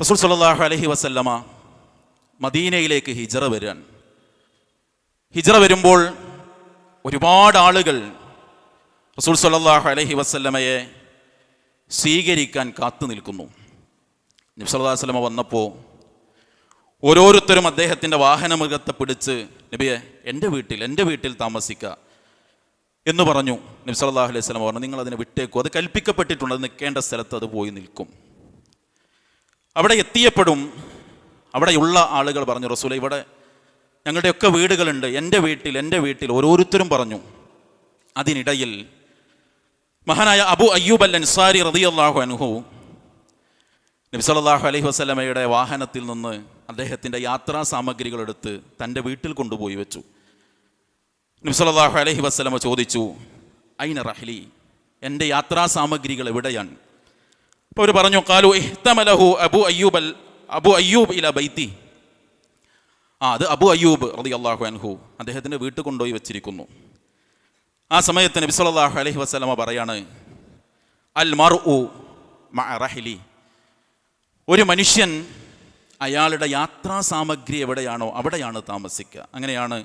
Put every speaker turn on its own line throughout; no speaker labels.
റസൂൽ സല്ലല്ലാഹു അലഹി വസല്ലമ മദീനയിലേക്ക് ഹിജറ വരാൻ. ഹിജറ വരുമ്പോൾ ഒരുപാട് ആളുകൾ റസൂൽ സല്ലല്ലാഹു അലഹി വസല്ലമയെ സ്വീകരിക്കാൻ കാത്തു നിൽക്കുന്നു. നബി സല്ലല്ലാഹു അലൈഹി വസല്ലമ വന്നപ്പോൾ ഓരോരുത്തരും അദ്ദേഹത്തിന്റെ വാഹനമൃഗത്തെ പിടിച്ച് നബിയെ എന്റെ വീട്ടിൽ എന്റെ വീട്ടിൽ താമസിക്കുക എന്ന് പറഞ്ഞു. നബി സല്ലല്ലാഹു അലൈഹി വസല്ലമ പറഞ്ഞു നിങ്ങൾ അതിനെ വിട്ടേക്കൂ. അത് കൽപ്പിക്കപ്പെട്ടിട്ടുണ്ട്. അത് നിൽക്കേണ്ട സ്ഥലത്ത് അത് പോയി നിൽക്കും. അവിടെ എത്തിയപ്പോഴും അവിടെയുള്ള ആളുകൾ പറഞ്ഞു റസൂല ഇവിടെ ഞങ്ങളുടെയൊക്കെ വീടുകളുണ്ട്. എന്റെ വീട്ടിൽ എന്റെ വീട്ടിൽ ഓരോരുത്തരും പറഞ്ഞു അതിനിടയിൽ മഹാനായ അബു അയ്യൂബ് അൽ അൻസാരി റളിയല്ലാഹു അൻഹു നബി സല്ലല്ലാഹു അലൈഹി വസ്ലമയുടെ വാഹനത്തിൽ നിന്ന് അദ്ദേഹത്തിന്റെ യാത്രാ സാമഗ്രികൾ എടുത്ത് തന്റെ വീട്ടിൽ കൊണ്ടുപോയി വെച്ചു. നബി സല്ലല്ലാഹു അലൈഹി വസല്ലമ ചോദിച്ചു ഐന റഹ്ലി? എന്റെ യാത്രാ സാമഗ്രികൾ എവിടെയാണ്? അപ്പോൾ അവർ പറഞ്ഞു കാലു ഇഹ്തമലഹു അബു അയ്യൂബ് അൽ അബു അയ്യൂബ് ഇല ബൈത്തി. ആ അത് അബു അയ്യൂബ് റതി അള്ളാഹു അൻഹു അദ്ദേഹത്തിന്റെ വീട്ടിൽ കൊണ്ടുപോയി വെച്ചിരിക്കുന്നു. ആ സമയത്ത് നബി സല്ലല്ലാഹു അലൈഹി പറയാണ് അൽ മർഉ മഅ റഹ്ലി. ഒരു മനുഷ്യൻ അയാളുടെ യാത്രാ സാമഗ്രി എവിടെയാണോ അവിടെയാണ് താമസിക്കുക. അങ്ങനെയാണ്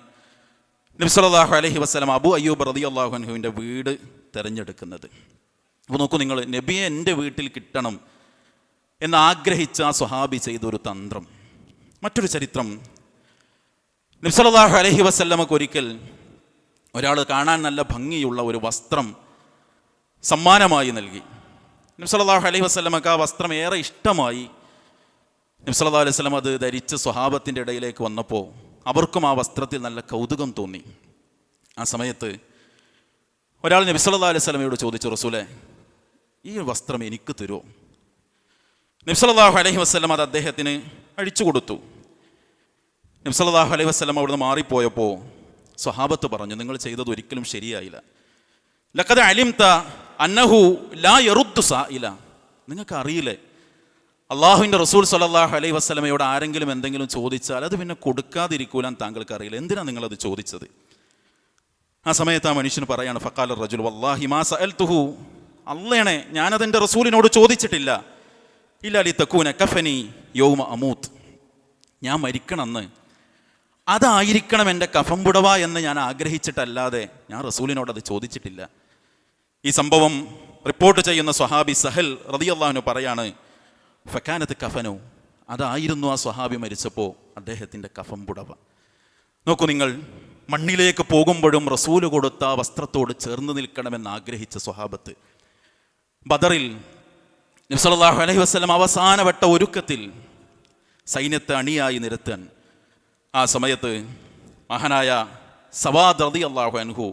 നബി സല്ലല്ലാഹു അലൈഹി അബു അയ്യൂബ് റളിയല്ലാഹു അൻഹുവിന്റെ വീട് തിരഞ്ഞെടുക്കുന്നത്. അപ്പോൾ നോക്കൂ നിങ്ങൾ നബിയെ എന്റെ വീട്ടിൽ കിട്ടണം എന്ന് ആഗ്രഹിച്ച ആ സ്വഹാബി ചെയ്തൊരു തന്ത്രം. മറ്റൊരു ചരിത്രം. നബി അലഹി വസ്ല്ലമക്ക് ഒരിക്കൽ ഒരാൾ കാണാൻ നല്ല ഭംഗിയുള്ള ഒരു വസ്ത്രം സമ്മാനമായി നൽകി. നബി അലഹി വസ്ല്ലമക്ക് ആ വസ്ത്രം ഏറെ ഇഷ്ടമായി. സല്ലല്ലാഹു അലൈഹി സ്വലം അത് ധരിച്ച് സ്വഹാബത്തിന്റെ ഇടയിലേക്ക് വന്നപ്പോൾ അവർക്കും ആ വസ്ത്രത്തിൽ നല്ല കൗതുകം തോന്നി. ആ സമയത്ത് ഒരാൾ നബി സല്ലല്ലാഹു അലൈഹി സ്വലമയോട് ചോദിച്ചു റസൂലെ ഈ വസ്ത്രം എനിക്ക് തരുമോ നബി അലഹി വസ്ലം അത് അദ്ദേഹത്തിന് അഴിച്ചു കൊടുത്തു. നബി സല്ലല്ലാഹു അലൈഹി വസ്ലം അവിടുന്ന് മാറിപ്പോയപ്പോൾ സ്വഹാബത്ത് പറഞ്ഞു നിങ്ങൾ ചെയ്തത് ഒരിക്കലും ശരിയായില്ല. ലക്കത് അലിംത അന്നഹു ലാ യറുദ്ദു ഇല നിങ്ങൾക്ക് അറിയില്ലേ അള്ളാഹുവിന്റെ റസൂൽ സല്ലല്ലാഹു അലൈഹി വസ്ലമയോട് ആരെങ്കിലും എന്തെങ്കിലും ചോദിച്ചാൽ അത് പിന്നെ കൊടുക്കാതിരിക്കൂലാൻ താങ്കൾക്ക് അറിയില്ല എന്തിനാണ് നിങ്ങളത് ചോദിച്ചത്? ആ സമയത്ത് ആ മനുഷ്യന് പറയാണ് ഫക്കാൽ റജുൽ വല്ലാഹി മാ സഅൽതുഹു. അള്ളേണെ ഞാനതെന്റെ റസൂലിനോട് ചോദിച്ചിട്ടില്ല. ഇല്ല അലി തക്കൂന കഫനി യോമ അമൂത്ത്. ഞാൻ മരിക്കണമെന്ന് അതായിരിക്കണം എന്റെ കഫംപുടവ എന്ന് ഞാൻ ആഗ്രഹിച്ചിട്ടല്ലാതെ ഞാൻ റസൂലിനോട് അത് ചോദിച്ചിട്ടില്ല. ഈ സംഭവം റിപ്പോർട്ട് ചെയ്യുന്ന സ്വഹാബി സഹൽ റതിയല്ലാഹുനു പറയാണ് ഫക്കാനത്ത് കഫനു. അതായിരുന്നു ആ സ്വഹാബി മരിച്ചപ്പോൾ അദ്ദേഹത്തിന്റെ കഫം പുടവ. നോക്കൂ നിങ്ങൾ മണ്ണിലേക്ക് പോകുമ്പോഴും റസൂൽ കൊടുത്ത വസ്ത്രത്തോട് ചേർന്ന് നിൽക്കണമെന്ന് ആഗ്രഹിച്ച സ്വഹാബത്ത് ബദറിൽ നബ്സലാഹു അലൈഹി വസ്ലം അവസാനവട്ട ഒരുക്കത്തിൽ സൈന്യത്തെ അണിയായി നിരത്താൻ ആ സമയത്ത് മഹാനായ സവാദ് റതി അള്ളാഹു അൻഹു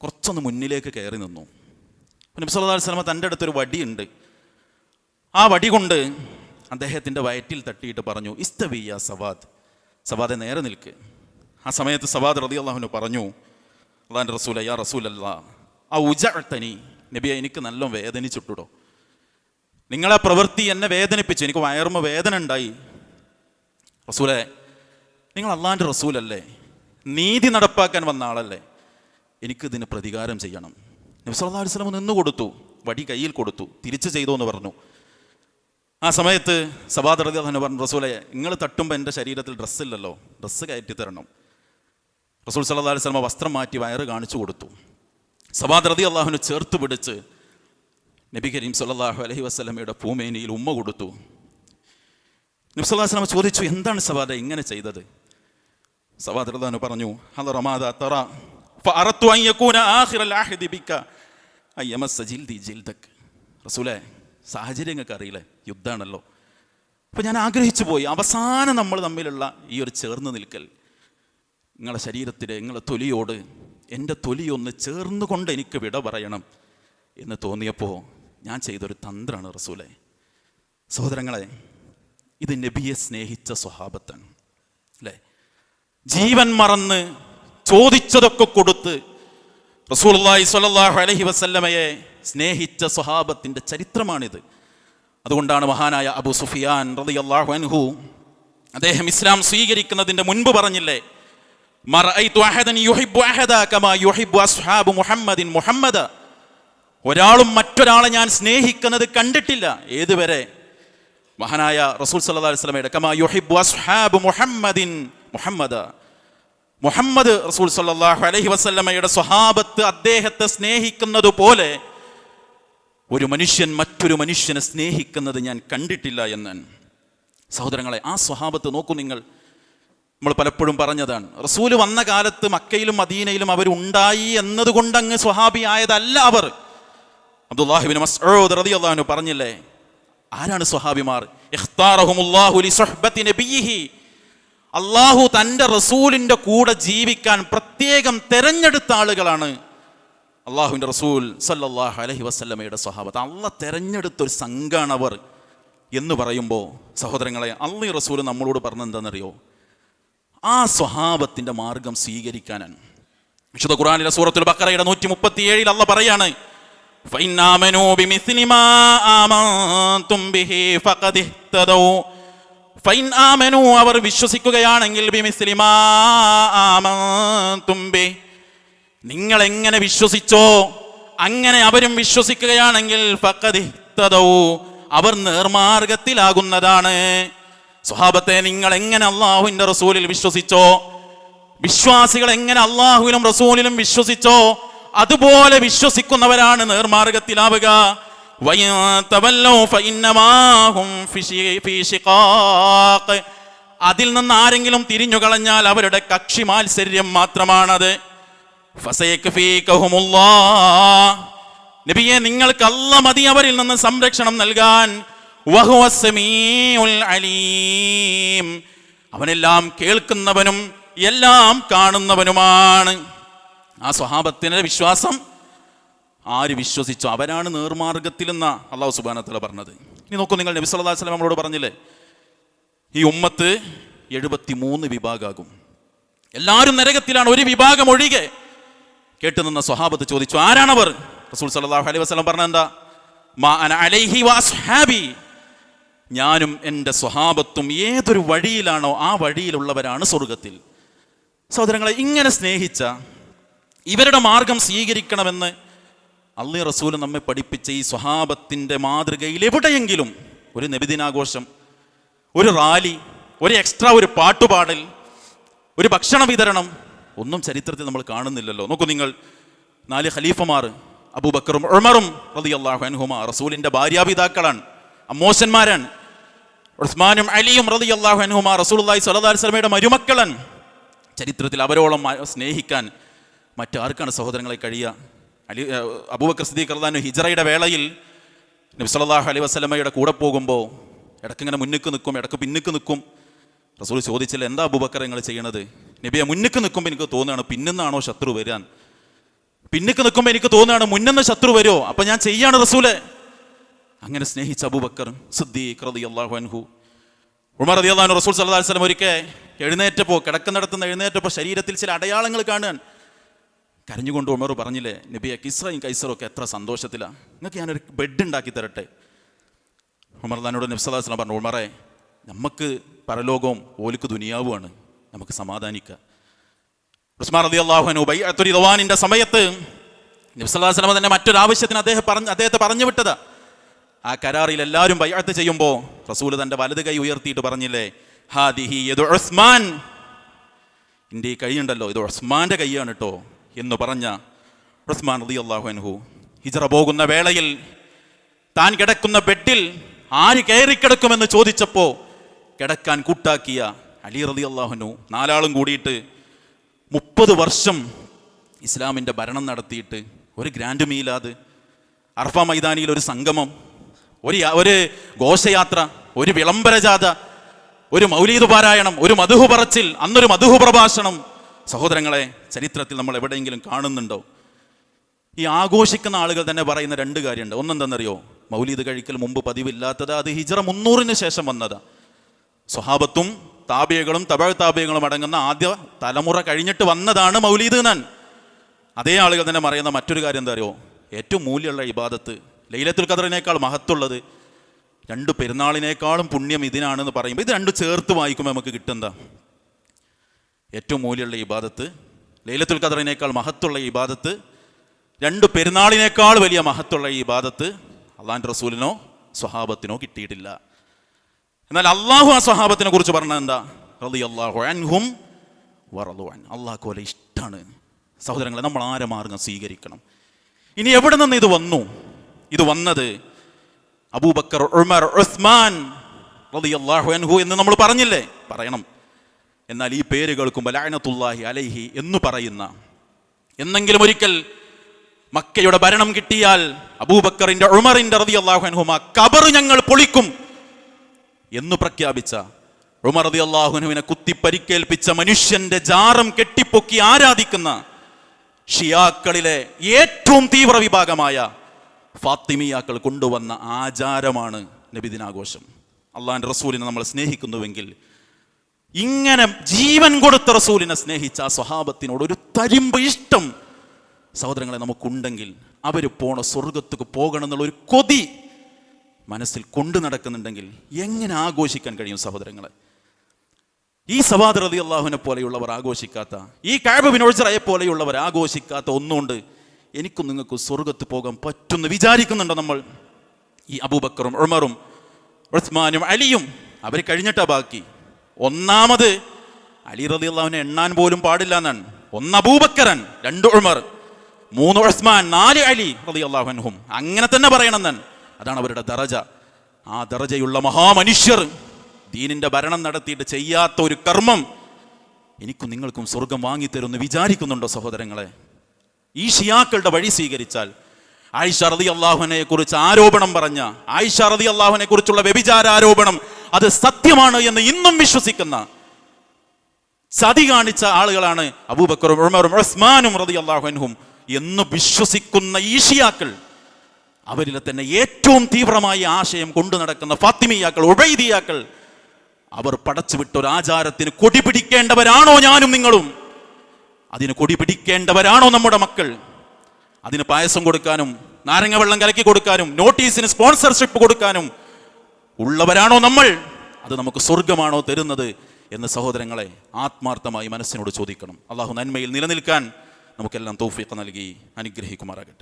കുറച്ചൊന്ന് മുന്നിലേക്ക് കയറി നിന്നു. നബി സല്ലല്ലാഹു അലൈഹി വസല്ലമ തന്റെ അടുത്തൊരു വടിയുണ്ട്. ആ വടി കൊണ്ട് അദ്ദേഹത്തിന്റെ വയറ്റിൽ തട്ടിയിട്ട് പറഞ്ഞു ഇസ്തവിയ സവാദ്. സവാദെ നേരെ നിൽക്ക്. ആ സമയത്ത് സവാദ് റതി അള്ളാഹുനു പറഞ്ഞു അള്ളാന്റെ റസൂല യാ റസൂലല്ല ആ ഉജഅത്തനി നബിയെ എനിക്ക് നല്ല വേദനിച്ചിട്ടുടോ? നിങ്ങളെ പ്രവൃത്തി എന്നെ വേദനിപ്പിച്ചു. എനിക്ക് വയറുമ്പ വേദന ഉണ്ടായി. റസൂലെ നിങ്ങൾ അള്ളാന്റെ റസൂലല്ലേ? നീതി നടപ്പാക്കാൻ വന്ന ആളല്ലേ? എനിക്കിതിന് പ്രതികാരം ചെയ്യണം. നബി സല്ലല്ലാഹു അലൈഹി വസല്ലം നിന്ന് കൊടുത്തു. വടി കയ്യിൽ കൊടുത്തു. തിരിച്ചു ചെയ്തു എന്ന് പറഞ്ഞു. ആ സമയത്ത് സബാദ് റതി അള്ളഹാൻ പറഞ്ഞു റസൂലെ നിങ്ങൾ തട്ടുമ്പോൾ എന്റെ ശരീരത്തിൽ ഡ്രസ്സില്ലല്ലോ. ഡ്രസ്സ് കയറ്റി തരണം. റസൂൽ സല്ലാ അലൈഹി വസല്ലം വസ്ത്രം മാറ്റി വയറ് കാണിച്ചു കൊടുത്തു. സബാദ് റതി അള്ളാഹുവിനെ ചേർത്ത് പിടിച്ച് നബി കരീം സലാഹു അലഹി വസ്ലമയുടെ പൂമേനിയിൽ ഉമ്മ കൊടുത്തു. നബി സല്ലല്ലാഹു അലൈഹി വസല്ലം ചോദിച്ചു എന്താണ് സവാദ? ഇങ്ങനെ ചെയ്തത്? സവാദ് റളിയല്ലാഹു പറഞ്ഞു ഹല റമാദ തറ ബിക അയ്യമസ്സ ജിൽദി ജിൽദക്. റസൂലേ സാഹചര്യം അറിയില്ല? അറിയില്ലേ യുദ്ധമാണല്ലോ. അപ്പോൾ ഞാൻ ആഗ്രഹിച്ചു പോയി. അവസാനം നമ്മൾ തമ്മിലുള്ള ഈ ഒരു ചേർന്ന് നിൽക്കൽ. നിങ്ങളുടെ ശരീരത്തിലെ നിങ്ങളുടെ തൊലിയോട് എന്റെ തൊലിയൊന്ന് ചേർന്നുകൊണ്ട് എനിക്ക് വിട പറയണം എന്ന് തോന്നിയപ്പോൾ ഞാൻ ചെയ്തൊരു തന്ത്രമാണ് റസൂലെ. സഹോദരങ്ങളെ ഇത് നബിയെ സ്നേഹിച്ച സ്വഭാവത്താണ് അല്ലേ? ജീവൻ മറന്ന് ചോദിച്ചതൊക്കെ കൊടുത്ത് റസൂലുള്ളാഹി സ്വല്ലല്ലാഹു അലൈഹി വസല്ലമയെ സ്നേഹിച്ച സ്വഹാബത്തിന്റെ ചരിത്രമാണിത്. അതുകൊണ്ടാണ് മഹാനായ അബു സുഫിയാൻ റളിയല്ലാഹു അൻഹു അദ്ദേഹം ഇസ്ലാം സ്വീകരിക്കുന്നതിന്റെ മുൻപ് പറഞ്ഞില്ലേ ഒരാളും മറ്റൊരാളെ ഞാൻ സ്നേഹിക്കുന്നത് കണ്ടിട്ടില്ല. ഏതുവരെ? മഹാനായ റസൂൽ വസല്ലമയുടെ കമാ യുഹിബ്ബു അസ്ഹാബു മുഹമ്മദിൻ മുഹമ്മദ്. മുഹമ്മദ് റസൂൽ സല്ലാഹു അലഹി വസ്ലമയുടെ സ്വഹാബത്ത് അദ്ദേഹത്തെ സ്നേഹിക്കുന്നത് പോലെ ഒരു മനുഷ്യൻ മറ്റൊരു മനുഷ്യനെ സ്നേഹിക്കുന്നത് ഞാൻ കണ്ടിട്ടില്ല എന്ന്. സഹോദരങ്ങളെ ആ സ്വഹാബത്ത് നോക്കൂ നിങ്ങൾ. നമ്മൾ പലപ്പോഴും പറഞ്ഞതാണ്. റസൂൽ വന്ന കാലത്ത് മക്കയിലും മദീനയിലും അവരുണ്ടായി എന്നതുകൊണ്ട് അങ്ങ് സ്വഹാബി ആയതല്ല അവർ. അബ്ദുല്ലാഹിബിൻ മസ്ഊദ് റളിയല്ലാഹു പറഞ്ഞില്ലേ? ആരാണ് സ്വഹാബിമാർ? അള്ളാഹു തന്റെ റസൂലിന്റെ കൂടെ ജീവിക്കാൻ പ്രത്യേകം തെരഞ്ഞെടുത്ത ആളുകളാണ് അള്ളാഹുവിന്റെ റസൂൽ സല്ലാഹു അലഹി വസ്ലമയുടെ സ്വഹാബത്ത്. അള്ള തെരഞ്ഞെടുത്തൊരു ഒരു സംഘാണ് അവർ എന്ന് പറയുമ്പോൾ സഹോദരങ്ങളെ അള്ളി റസൂൽ നമ്മളോട് പറഞ്ഞെന്താണെന്നറിയോ? ആ സ്വഹാബത്തിന്റെ മാർഗം സ്വീകരിക്കാനാണ്. വിശുദ്ധ ഖുറാനിലെ സൂറത്തുൽ ബക്കറയുടെ നൂറ്റി മുപ്പത്തി ഏഴിൽ അല്ല പറയാണ് അവർ വിശ്വസിക്കുകയാണെങ്കിൽ നിങ്ങൾ എങ്ങനെ വിശ്വസിച്ചോ അങ്ങനെ അവരും വിശ്വസിക്കുകയാണെങ്കിൽ അവർ നേർമാർഗത്തിലാകുന്നതാണ്. സ്വഹാബത്തെ നിങ്ങൾ എങ്ങനെ അള്ളാഹുവിന്റെ റസൂലിൽ വിശ്വസിച്ചോ? വിശ്വാസികൾ എങ്ങനെ അള്ളാഹുവിലും റസൂലിലും വിശ്വസിച്ചോ? അതുപോലെ വിശ്വസിക്കുന്നവരാണ് നേർമാർഗത്തിലാവുക. അതിൽ നിന്ന് ആരെങ്കിലും തിരിഞ്ഞു കളഞ്ഞാൽ അവരുടെ കക്ഷി മാത്സര്യം മാത്രമാണത്. നബിയെ നിങ്ങൾക്ക് അല്ല മതി അവരിൽ നിന്ന് സംരക്ഷണം നൽകാൻ. അലീം. അവനെല്ലാം കേൾക്കുന്നവനും എല്ലാം കാണുന്നവനുമാണ്. ആ സ്വഹാബത്തിന്റെ വിശ്വാസം ആര് വിശ്വസിച്ചോ? അവരാണ് നേർമാർഗത്തിലെന്ന അള്ളാഹു സുബാനത്തല പറഞ്ഞത്. ഇനി നോക്കൂ നിങ്ങൾ നബി വസല്ലം നമ്മളോട് പറഞ്ഞില്ലേ? ഈ ഉമ്മത്ത് എഴുപത്തി മൂന്ന് വിഭാഗമാകും എല്ലാവരും നരകത്തിലാണ് ഒരു വിഭാഗം ഒഴികെ. കേട്ടു നിന്ന സ്വഹാബത്ത് ചോദിച്ചു ആരാണവർ? റസൂൽ സല്ലല്ലാഹു അലൈഹി വസല്ലം പറഞ്ഞ എന്താ? മാ അന അലൈഹി ഞാനും എന്റെ സ്വഭാവത്തും ഏതൊരു വഴിയിലാണോ ആ വഴിയിലുള്ളവരാണ് സ്വർഗത്തിൽ. സഹോദരങ്ങളെ ഇങ്ങനെ സ്നേഹിച്ച ഇവരുടെ മാർഗം സ്വീകരിക്കണമെന്ന് അള്ളി റസൂൽ നമ്മെ പഠിപ്പിച്ച ഈ സ്വഹാബത്തിന്റെ മാതൃകയിൽ എവിടെയെങ്കിലും ഒരു നബിദിനാഘോഷം ഒരു റാലി ഒരു എക്സ്ട്രാ ഒരു പാട്ടുപാടൽ ഒരു ഭക്ഷണ വിതരണം ഒന്നും ചരിത്രത്തിൽ നമ്മൾ കാണുന്നില്ലല്ലോ. നോക്കൂ നിങ്ങൾ നാല് ഖലീഫമാർ അബൂബക്കറും ഉമറും റളിയല്ലാഹു അൻഹുമാ റസൂലിന്റെ ഭാര്യാപിതാക്കളാണ്. അമ്മോശന്മാരാണ്. ഉസ്മാനും അലിയും റതി അള്ളാഹു റസൂലുള്ളാഹി സ്വല്ലല്ലാഹു അലൈഹി വസല്ലമയുടെ മരുമക്കളാണ്. ചരിത്രത്തിൽ അവരോളം സ്നേഹിക്കാൻ മറ്റാർക്കാണ് സഹോദരങ്ങളെ കഴിയുക? അലി അബൂബക്കർ സിദ്ദീഖ് റളിയല്ലാഹു ഹിജറയുടെ വേളയിൽ നബി അലൈ അലൈഹി വസല്ലമയുടെ കൂടെ പോകുമ്പോൾ ഇടക്കിങ്ങനെ മുന്നിക്ക് നിൽക്കും ഇടയ്ക്ക് പിന്നിക്ക് നിൽക്കും. റസൂൽ ചോദിച്ചില്ല എന്താ അബൂബക്കർ നിങ്ങൾ ചെയ്യണത്? നബിയെ മുന്നിക്ക് നിൽക്കുമ്പോൾ എനിക്ക് തോന്നുകയാണ് പിന്നിന്നാണോ ശത്രു വരാൻ? പിന്നിക്ക് നിൽക്കുമ്പോൾ എനിക്ക് തോന്നുകയാണ് മുന്നിന്ന് ശത്രു വരുമോ അപ്പം ഞാൻ ചെയ്യാണ് റസൂലെ. അങ്ങനെ സ്നേഹിച്ച അബൂബക്കർ സിദ്ദീഖ് അള്ളാഹു അൻഹു. ഉമർ റളിയല്ലാഹു റസൂൽ സല്ലു വസല്ലം ഒരിക്കൽ എഴുന്നേറ്റപ്പോൾ കിടക്കുന്നിടത്തുനിന്ന് എഴുന്നേറ്റപ്പോൾ ശരീരത്തിൽ ചില അടയാളങ്ങൾ കാണാൻ കരഞ്ഞുകൊണ്ട് ഉമർ പറഞ്ഞില്ലേ നബിയെ കിസ്രയും കൈസറും ഒക്കെ എത്ര സന്തോഷത്തിലാണ് നിങ്ങൾക്ക് ഞാനൊരു ബെഡ് ഉണ്ടാക്കി തരട്ടെ. ഉമർ താനോട് നബ്സലാസ്ലാം പറഞ്ഞു ഉമറെ നമുക്ക് പരലോകവും ഓലിക്ക് ദുനിയാവുമാണ്. നമുക്ക് സമാധാനിക്കാം. ഉസ്മാൻ റതി അള്ളാഹുനു ബൈ അത്തൊരു ഇതവാനിന്റെ സമയത്ത് നബ്സല്ലാസ്ലാം തന്നെ മറ്റൊരു ആവശ്യത്തിന് അദ്ദേഹം പറഞ്ഞ് അദ്ദേഹത്തെ പറഞ്ഞു വിട്ടതാ. ആ കരാറിൽ എല്ലാവരും ബൈഅത്ത് ചെയ്യുമ്പോൾ റസൂൽ തന്റെ വലത് കൈ ഉയർത്തിയിട്ട് പറഞ്ഞില്ലേ ഹാദിഹി ഇത് ഉസ്മാൻ. എന്റെ ഈ കൈയുണ്ടല്ലോ ഇത് ഉസ്മാന്റെ കൈയാണ് കേട്ടോ എന്ന് പറഞ്ഞ ഉസ്മാൻ റതി അള്ളാഹുഹു ഹിജറ പോകുന്ന വേളയിൽ താൻ കിടക്കുന്ന ബെഡിൽ ആര് കയറിക്കിടക്കുമെന്ന് ചോദിച്ചപ്പോൾ കിടക്കാൻ കൂട്ടാക്കിയ അലി റതി അള്ളാഹുനു നാലാളും കൂടിയിട്ട് മുപ്പത് വർഷം ഇസ്ലാമിന്റെ ഭരണം നടത്തിയിട്ട് ഒരു ഗ്രാൻഡ് മീലാത് അർഫ മൈതാനിയിൽ ഒരു സംഗമം ഒരു ഒരു ഘോഷയാത്ര ഒരു വിളംബരജാഥ ഒരു മൗലീദ് പാരായണം ഒരു മധുഹു പറച്ചിൽ അന്നൊരു മധുഹു പ്രഭാഷണം. സഹോദരങ്ങളെ ചരിത്രത്തിൽ നമ്മൾ എവിടെയെങ്കിലും കാണുന്നുണ്ടോ? ഈ ആഘോഷിക്കുന്ന ആളുകൾ തന്നെ പറയുന്ന രണ്ട് കാര്യമുണ്ട്. ഒന്നെന്തെന്നറിയോ? മൗലീദ് കഴിക്കൽ മുമ്പ് പതിവില്ലാത്തത് അത് ഹിജറ മുന്നൂറിന് ശേഷം വന്നത്. സ്വഹാബത്തും താബിയകളും തബഴ് താബിയകളും അടങ്ങുന്ന ആദ്യ തലമുറ കഴിഞ്ഞിട്ട് വന്നതാണ് മൗലീദ് നാൻ അതേ ആളുകൾ തന്നെ പറയുന്ന മറ്റൊരു കാര്യം എന്താ അറിയോ ഏറ്റവും മൂല്യമുള്ള ഇബാദത്ത് ലൈലത്തുൽ ഖദറിനേക്കാൾ മഹത്തുള്ളത് രണ്ട് പെരുന്നാളിനേക്കാളും പുണ്യം ഇതിനാണെന്ന് പറയുമ്പോൾ ഇത് രണ്ട് ചേർത്ത് വായിക്കുമ്പോൾ നമുക്ക് കിട്ടുന്നതാ. ഏറ്റവും മൂല്യമുള്ള ഇബാദത്ത് ലൈലത്തുൽ ഖദറിനേക്കാൾ മഹത്തുള്ള ഇബാദത്ത് രണ്ട് പെരുന്നാളിനേക്കാൾ വലിയ മഹത്തുള്ള ഈ ഇബാദത്ത് അള്ളാന്റെ റസൂലിനോ സ്വഹാബത്തിനോ കിട്ടിയിട്ടില്ല. എന്നാൽ അള്ളാഹു ആ സ്വഹാബത്തിനെ കുറിച്ച് പറഞ്ഞത് എന്താ? റലി അള്ളാഹു അൻഹും വറലുവാൻ അള്ളാഹ് പോലെ ഇഷ്ടമാണ് സഹോദരങ്ങളെ നമ്മൾ ആരെ മാർഗം സ്വീകരിക്കണം? ഇനി എവിടെ നിന്ന് ഇത് വന്നു? ഇത് വന്നത് അബൂബക്കർ ഉമർ ഉസ്മാൻ റളിയല്ലാഹു അൻഹു എന്ന് നമ്മൾ പറഞ്ഞില്ലേ? പറയണം. എന്നാൽ ഈ പേര് കേൾക്കുമ്പോൾ ലായനത്തുല്ലാഹി അലൈഹി എന്ന് പറയുന്ന എന്നെങ്കിലും ഒരിക്കൽ മക്കയുടെ ഭരണം കിട്ടിയാൽ അബൂബക്കറിന്റെ ഉമറിന്റെ അള്ളാഹു അൻഹുമ കബർ ഞങ്ങൾ പൊളിക്കും എന്ന് പ്രഖ്യാപിച്ച ഉമർ റതി അള്ളാഹുനുവിനെ കുത്തി പരിക്കേൽപ്പിച്ച മനുഷ്യന്റെ ജാറം കെട്ടിപ്പൊക്കി ആരാധിക്കുന്ന ഷിയാക്കളിലെ ഏറ്റവും തീവ്ര വിഭാഗമായ ഫാത്തിമിയാക്കൾ കൊണ്ടുവന്ന ആചാരമാണ് നബിദിനാഘോഷം. അള്ളാഹിന്റെ റസൂലിനെ നമ്മൾ സ്നേഹിക്കുന്നുവെങ്കിൽ ഇങ്ങനെ ജീവൻ കൊടുത്ത റസൂലിനെ സ്നേഹിച്ച ആ സ്വഹാബത്തിനോട് ഒരു തരിമ്പ് ഇഷ്ടം സഹോദരങ്ങളെ നമുക്കുണ്ടെങ്കിൽ അവർ പോണ സ്വർഗത്തേക്ക് പോകണം എന്നുള്ള ഒരു കൊതി മനസ്സിൽ കൊണ്ടു നടക്കുന്നുണ്ടെങ്കിൽ എങ്ങനെ ആഘോഷിക്കാൻ കഴിയും സഹോദരങ്ങളെ? ഈ സവാദ് റതി അള്ളാഹുവിനെ പോലെയുള്ളവർ ആഘോഷിക്കാത്ത ഈ കാബിനോഴ്ചറയെ പോലെയുള്ളവർ ആഘോഷിക്കാത്ത ഒന്നുകൊണ്ട് എനിക്കും നിങ്ങൾക്ക് സ്വർഗത്ത് പോകാൻ പറ്റുമെന്ന് വിചാരിക്കുന്നുണ്ടോ നമ്മൾ? ഈ അബൂബക്കറും ഉമറും ഉസ്മാനും അലിയും അവർ കഴിഞ്ഞിട്ടാ ബാക്കി. ഒന്നാമത് അലി റതി അള്ളാഹുവിനെ എണ്ണാൻ പോലും പാടില്ല എന്നാണ്. ഒന്ന് അബൂബക്കരൻ രണ്ട് ഉമർ മൂന്ന് ഉസ്മാൻ നാല് അലി റതി അള്ളാഹുഹും അങ്ങനെ തന്നെ പറയണം അതാണ് അവരുടെ ദറജ. ആ ദറജയുള്ള മഹാമനുഷ്യർ ദീനിന്റെ ഭരണം നടത്തിയിട്ട് ചെയ്യാത്ത ഒരു കർമ്മം എനിക്കും നിങ്ങൾക്കും സ്വർഗം വാങ്ങിത്തരുമെന്ന് വിചാരിക്കുന്നുണ്ടോ സഹോദരങ്ങളെ? ഈ ഷിയാക്കളുടെ വഴി സ്വീകരിച്ചാൽ ആയിഷ റതി അള്ളാഹുവിനെ കുറിച്ച് ആരോപണം പറഞ്ഞ ആയിഷ റതി അള്ളാഹുവിനെ കുറിച്ചുള്ള വ്യഭിചാരാരോപണം അത് സത്യമാണ് എന്ന് ഇന്നും വിശ്വസിക്കുന്ന സതി കാണിച്ച ആളുകളാണ് അബൂബക്കറും ഉമറും ഉസ്മാനും റതി അള്ളാഹുനും എന്ന് വിശ്വസിക്കുന്ന ഈഷിയാക്കൾ ഷിയാക്കൾ. അവരിൽ തന്നെ ഏറ്റവും തീവ്രമായ ആശയം കൊണ്ടു നടക്കുന്ന ഫാത്തിമിയാക്കൾ ഉബൈദിയാക്കൾ. അവർ പടച്ചുവിട്ട ഒരു ആചാരത്തിന് കൊടി പിടിക്കേണ്ടവരാണോ ഞാനും നിങ്ങളും? അതിന് കൊടി പിടിക്കേണ്ടവരാണോ നമ്മുടെ മക്കൾ? അതിന് പായസം കൊടുക്കാനും നാരങ്ങ വെള്ളം കലക്കി കൊടുക്കാനും നോട്ടീസിന് സ്പോൺസർഷിപ്പ് കൊടുക്കാനും ഉള്ളവരാണോ നമ്മൾ? അത് നമുക്ക് സ്വർഗമാണോ തരുന്നത് എന്ന് സഹോദരങ്ങളെ ആത്മാർത്ഥമായി മനസ്സിനോട് ചോദിക്കണം. അള്ളാഹു നന്മയിൽ നിലനിൽക്കാൻ നമുക്കെല്ലാം തൗഫീഖ് നൽകി അനുഗ്രഹിക്കുമാറാകട്ടെ.